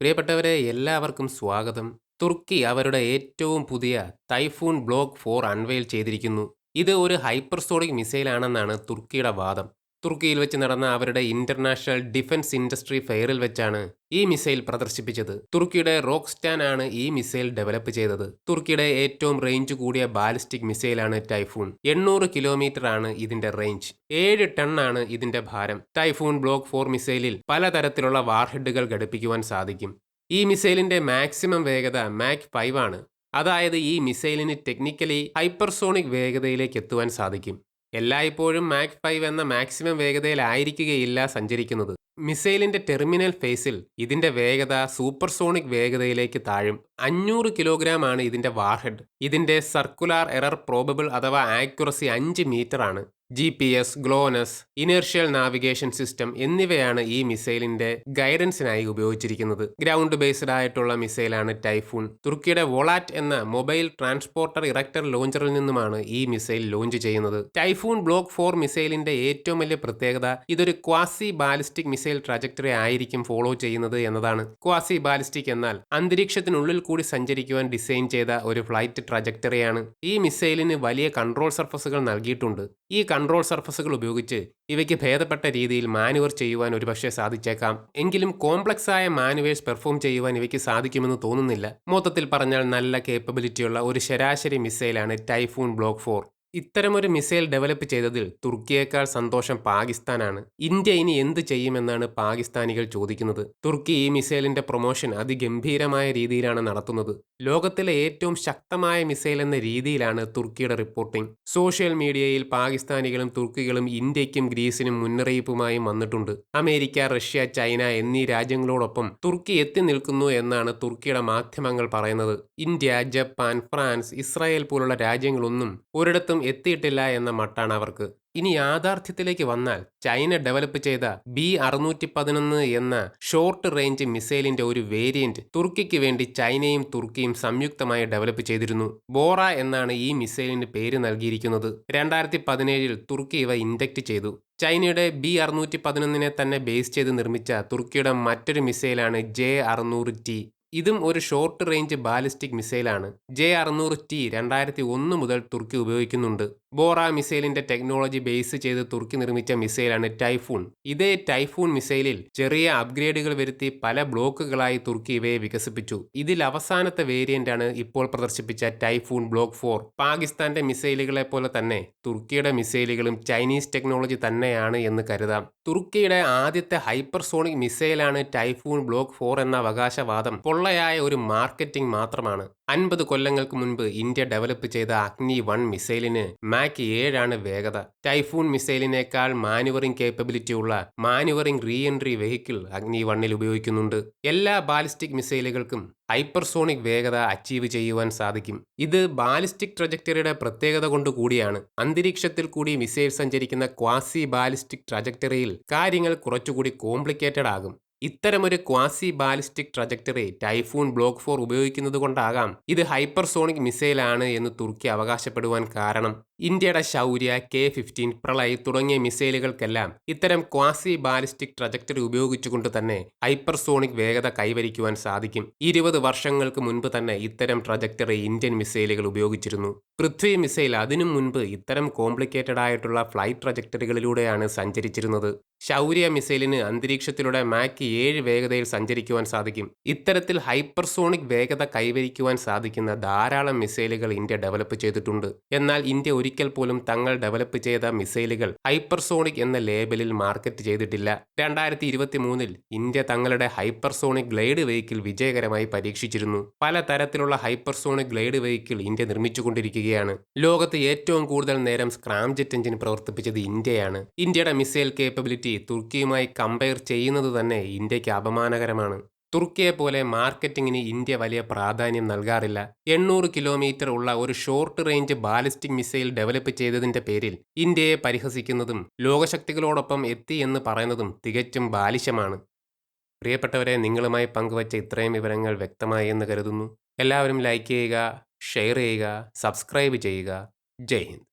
പ്രിയപ്പെട്ടവരെ എല്ലാവർക്കും സ്വാഗതം. തുർക്കി അവരുടെ ഏറ്റവും പുതിയ തൈഫൂൺ ബ്ലോക്ക് ഫോർ അൺവെയിൽ ചെയ്തിരിക്കുന്നു. ഇത് ഒരു ഹൈപ്പർസോണിക് മിസൈലാണെന്നാണ് തുർക്കിയുടെ വാദം. തുർക്കിയിൽ വെച്ച് നടന്ന അവരുടെ ഇന്റർനാഷണൽ ഡിഫൻസ് ഇൻഡസ്ട്രി ഫെയറിൽ വെച്ചാണ് ഈ മിസൈൽ പ്രദർശിപ്പിച്ചത്. തുർക്കിയുടെ റോക്സ്റ്റാൻ ആണ് ഈ മിസൈൽ ഡെവലപ്പ് ചെയ്തത്. തുർക്കിയുടെ ഏറ്റവും റേഞ്ച് കൂടിയ ബാലിസ്റ്റിക് മിസൈലാണ് ടൈഫൂൺ. എണ്ണൂറ് കിലോമീറ്റർ ആണ് ഇതിന്റെ റേഞ്ച് ഏഴ് ടൺ ആണ് ഇതിന്റെ ഭാരം. ടൈഫൂൺ ബ്ലോക്ക് ഫോർ മിസൈലിൽ പലതരത്തിലുള്ള വാർഹെഡുകൾ ഘടിപ്പിക്കുവാൻ സാധിക്കും. ഈ മിസൈലിന്റെ മാക്സിമം വേഗത മാക് ഫൈവ് ആണ്. അതായത് ഈ മിസൈലിന് ടെക്നിക്കലി ഹൈപ്പർസോണിക് വേഗതയിലേക്ക് എത്തുവാൻ സാധിക്കും. എല്ലായ്പ്പോഴും മാക് ഫൈവ് എന്ന മാക്സിമം വേഗതയിലായിരിക്കുകയില്ല സഞ്ചരിക്കുന്നത്. മിസൈലിന്റെ ടെർമിനൽ ഫേസിൽ ഇതിന്റെ വേഗത സൂപ്പർസോണിക് വേഗതയിലേക്ക് താഴും. അഞ്ഞൂറ് കിലോഗ്രാം ആണ് ഇതിന്റെ വാർഹെഡ് ഇതിന്റെ സർക്കുലാർ എറർ പ്രോബബിൾ അഥവാ ആക്യുറസി അഞ്ച് മീറ്റർ ആണ്. G P S GLONASS inertial navigation system എന്നിവയാണ് ഈ മിസൈലിന്റെ ഗൈഡൻസിനായി ഉപയോഗിച്ചിരിക്കുന്നത്. ഗ്രൗണ്ട് ബേസ്ഡ് ആയിട്ടുള്ള മിസൈലാണ് ടൈഫൂൺ തുർക്കിയുടെ വോളാറ്റ് എന്ന മൊബൈൽ ട്രാൻസ്പോർട്ടർ ഇറക്ടർ ലോഞ്ചറിൽ നിന്നുമാണ് ഈ മിസൈൽ ലോഞ്ച് ചെയ്യുന്നത്. ടൈഫൂൺ ബ്ലോക്ക് ഫോർ മിസൈലിന്റെ ഏറ്റവും വലിയ പ്രത്യേകത ഇതൊരു ക്വാസി ബാലിസ്റ്റിക് മിസൈൽ ട്രജക്ടറി ആയിരിക്കും ഫോളോ ചെയ്യുന്നത് എന്നതാണ്. ക്വാസി ബാലിസ്റ്റിക് എന്നാൽ അന്തരീക്ഷത്തിനുള്ളിൽ കൂടി സഞ്ചരിക്കുവാൻ ഡിസൈൻ ചെയ്ത ഒരു ഫ്ലൈറ്റ് ട്രജക്ടറിയാണ് ഈ മിസൈലിന് വലിയ കൺട്രോൾ സർഫസുകൾ നൽകിയിട്ടുണ്ട്. ഈ കൺട്രോൾ സർഫസുകൾ ഉപയോഗിച്ച് ഇവയ്ക്ക് ഭേദപ്പെട്ട രീതിയിൽ മാനുവർ ചെയ്യുവാൻ ഒരുപക്ഷെ സാധിച്ചേക്കാം. എങ്കിലും കോംപ്ലക്സ് ആയ മാനുവേഴ്സ് പെർഫോം ചെയ്യുവാൻ ഇവയ്ക്ക് സാധിക്കുമെന്ന് തോന്നുന്നില്ല. മൊത്തത്തിൽ പറഞ്ഞാൽ നല്ല കേപ്പബിലിറ്റിയുള്ള ഒരു ശരാശരി മിസൈലാണ് ടൈഫൂൺ ബ്ലോക്ക് ഫോർ ഇത്തരമൊരു മിസൈൽ ഡെവലപ്പ് ചെയ്തതിൽ തുർക്കിയേക്കാൾ സന്തോഷം പാകിസ്ഥാനാണ്. ഇന്ത്യ ഇനി എന്ത് ചെയ്യുമെന്നാണ് പാകിസ്ഥാനികൾ ചോദിക്കുന്നത്. തുർക്കി ഈ മിസൈലിന്റെ പ്രൊമോഷൻ അതിഗംഭീരമായ രീതിയിലാണ് നടത്തുന്നത്. ലോകത്തിലെ ഏറ്റവും ശക്തമായ മിസൈൽ എന്ന രീതിയിലാണ് തുർക്കിയുടെ റിപ്പോർട്ടിംഗ്. സോഷ്യൽ മീഡിയയിൽ പാകിസ്ഥാനികളും തുർക്കികളും ഇന്ത്യയ്ക്കും ഗ്രീസിനും മുന്നറിയിപ്പുമായും വന്നിട്ടുണ്ട്. അമേരിക്ക റഷ്യ ചൈന എന്നീ രാജ്യങ്ങളോടൊപ്പം തുർക്കി എത്തി നിൽക്കുന്നു എന്നാണ് തുർക്കിയുടെ മാധ്യമങ്ങൾ പറയുന്നത്. ഇന്ത്യ ജപ്പാൻ ഫ്രാൻസ് ഇസ്രായേൽ പോലുള്ള രാജ്യങ്ങളൊന്നും ഒരിടത്തും എത്തിയിട്ടില്ല എന്ന മട്ടാണ് അവർക്ക്. ഇനി യാഥാർത്ഥ്യത്തിലേക്ക് വന്നാൽ ചൈന ഡെവലപ്പ് ചെയ്ത ബി അറുന്നൂറ്റി പതിനൊന്ന് എന്ന ഷോർട്ട് റേഞ്ച് മിസൈലിന്റെ ഒരു വേരിയന്റ് തുർക്കിക്ക് വേണ്ടി ചൈനയും തുർക്കിയും സംയുക്തമായി ഡെവലപ്പ് ചെയ്തിരുന്നു. ബോറ എന്നാണ് ഈ മിസൈലിന് പേര് നൽകിയിരിക്കുന്നത്. രണ്ടായിരത്തി പതിനേഴിൽ തുർക്കി ഇവ ഇൻഡക്ട് ചെയ്തു. ചൈനയുടെ ബി അറുന്നൂറ്റി പതിനൊന്നിനെ തന്നെ ബേസ് ചെയ്ത് നിർമ്മിച്ച തുർക്കിയുടെ മറ്റൊരു മിസൈലാണ് ജെ അറുന്നൂറ് ടി. ഇതും ഒരു ഷോർട്ട് റേഞ്ച് ബാലിസ്റ്റിക് മിസൈലാണ് ജെ അറുന്നൂറ് ടി രണ്ടായിരത്തി ഒന്ന് മുതൽ തുർക്കി ഉപയോഗിക്കുന്നുണ്ട്. ബോറ മിസൈലിന്റെ ടെക്നോളജി ബേസ് ചെയ്ത് തുർക്കി നിർമ്മിച്ച മിസൈലാണ് ടൈഫൂൺ. ഇതേ ടൈഫൂൺ മിസൈലിൽ ചെറിയ അപ്ഗ്രേഡുകൾ വരുത്തി പല ബ്ലോക്കുകളായി തുർക്കി ഇവയെ വികസിപ്പിച്ചു. ഇതിൽ അവസാനത്തെ വേരിയന്റാണ് ഇപ്പോൾ പ്രദർശിപ്പിച്ച ടൈഫൂൺ ബ്ലോക്ക് ഫോർ. പാകിസ്ഥാന്റെ മിസൈലുകളെ പോലെ തന്നെ തുർക്കിയുടെ മിസൈലുകളും ചൈനീസ് ടെക്നോളജി തന്നെയാണ് എന്ന് കരുതാം. തുർക്കിയുടെ ആദ്യത്തെ ഹൈപ്പർസോണിക് മിസൈലാണ് ടൈഫൂൺ ബ്ലോക്ക് ഫോർ എന്ന അവകാശവാദം പൊള്ളയായ ഒരു മാർക്കറ്റിംഗ് മാത്രമാണ്. അൻപത് കൊല്ലങ്ങൾക്ക് മുൻപ് ഇന്ത്യ ഡെവലപ്പ് ചെയ്ത അഗ്നി വൺ മിസൈലിന് മാക് ഏഴാണ് വേഗത. ടൈഫൂൺ മിസൈലിനേക്കാൾ മാനുവറിംഗ് കേപ്പബിലിറ്റി ഉള്ള manoeuvring re entry vehicle Agni വണ്ണിൽ ഉപയോഗിക്കുന്നുണ്ട്. എല്ലാ ബാലിസ്റ്റിക് മിസൈലുകൾക്കും ഹൈപ്പർസോണിക് വേഗത അച്ചീവ് ചെയ്യുവാൻ സാധിക്കും. ഇത് ബാലിസ്റ്റിക് ട്രജക്ടറിയുടെ പ്രത്യേകത കൊണ്ട് കൂടിയാണ്. അന്തരീക്ഷത്തിൽ കൂടി മിസൈൽ സഞ്ചരിക്കുന്ന ക്വാസി ബാലിസ്റ്റിക് ട്രജക്ടറിയിൽ കാര്യങ്ങൾ കുറച്ചുകൂടി കോംപ്ലിക്കേറ്റഡ് ആകും. ഇത്തരമൊരു quasi ballistic trajectory Typhoon block four ഉപയോഗിക്കുന്നത് കൊണ്ടാകാം ഇത് ഹൈപ്പർസോണിക് മിസൈലാണ് എന്ന് തുർക്കി അവകാശപ്പെടുവാൻ കാരണം. ഇന്ത്യയുടെ ശൗര്യ കെ ഫിഫ്റ്റീൻ പ്രളയ് തുടങ്ങിയ മിസൈലുകൾക്കെല്ലാം ഇത്തരം ക്വാസി ബാലിസ്റ്റിക് ട്രജക്ടറി ഉപയോഗിച്ചുകൊണ്ട് തന്നെ ഹൈപ്പർസോണിക് വേഗത കൈവരിക്കുവാൻ സാധിക്കും. ഇരുപത് വർഷങ്ങൾക്ക് മുൻപ് തന്നെ ഇത്തരം ട്രജക്ടറി ഇന്ത്യൻ മിസൈലുകൾ ഉപയോഗിച്ചിരുന്നു. പൃഥ്വി മിസൈൽ അതിനു മുൻപ് ഇത്തരം കോംപ്ലിക്കേറ്റഡ് ആയിട്ടുള്ള ഫ്ലൈറ്റ് ട്രജക്ടറികളിലൂടെയാണ് സഞ്ചരിച്ചിരുന്നത്. ശൗര്യ മിസൈലിന് അന്തരീക്ഷത്തിലൂടെ മാക്ക് ഏഴ് വേഗതയിൽ സഞ്ചരിക്കുവാൻ സാധിക്കും. ഇത്തരത്തിൽ ഹൈപ്പർസോണിക് വേഗത കൈവരിക്കുവാൻ സാധിക്കുന്ന ധാരാളം മിസൈലുകൾ ഇന്ത്യ ഡെവലപ്പ് ചെയ്തിട്ടുണ്ട്. എന്നാൽ ഇന്ത്യ ഒരിക്കൽ പോലും തങ്ങൾ ഡെവലപ്പ് ചെയ്ത മിസൈലുകൾ ഹൈപ്പർസോണിക് എന്ന ലേബലിൽ മാർക്കറ്റ് ചെയ്തിട്ടില്ല. രണ്ടായിരത്തി ഇരുപത്തി മൂന്നിൽ ഇന്ത്യ തങ്ങളുടെ ഹൈപ്പർസോണിക് ഗ്ലൈഡ് വെഹിക്കിൾ വിജയകരമായി പരീക്ഷിച്ചിരുന്നു. പല തരത്തിലുള്ള ഹൈപ്പർസോണിക് ഗ്ലൈഡ് വെഹിക്കിൾ ഇന്ത്യ നിർമ്മിച്ചുകൊണ്ടിരിക്കുകയാണ് ലോകത്ത് ഏറ്റവും കൂടുതൽ നേരം സ്ക്രാംജെറ്റ് എഞ്ചിൻ പ്രവർത്തിപ്പിച്ചത് ഇന്ത്യയാണ്. ഇന്ത്യയുടെ മിസൈൽ കേപ്പബിലിറ്റി തുർക്കിയുമായി കമ്പയർ ചെയ്യുന്നത് തന്നെ ഇന്ത്യയ്ക്ക് അപമാനകരമാണ്. തുർക്കിയെ പോലെ മാർക്കറ്റിംഗിന് ഇന്ത്യ വലിയ പ്രാധാന്യം നൽകാറില്ല. എണ്ണൂറ് കിലോമീറ്റർ ഉള്ള ഒരു short range ballistic missile develop ചെയ്തതിന്റെ പേരിൽ ഇന്ത്യയെ പരിഹസിക്കുന്നതും ലോകശക്തികളോടൊപ്പം എത്തി എന്ന് പറയുന്നതും തികച്ചും ബാലിശമാണ്. പ്രിയപ്പെട്ടവരെ നിങ്ങളുമായി പങ്കുവച്ച ഇത്രയും വിവരങ്ങൾ വ്യക്തമായി എന്ന് കരുതുന്നു. എല്ലാവരും ലൈക്ക് ചെയ്യുക ഷെയർ ചെയ്യുക സബ്സ്ക്രൈബ് ചെയ്യുക ജയ് ഹിന്ദ്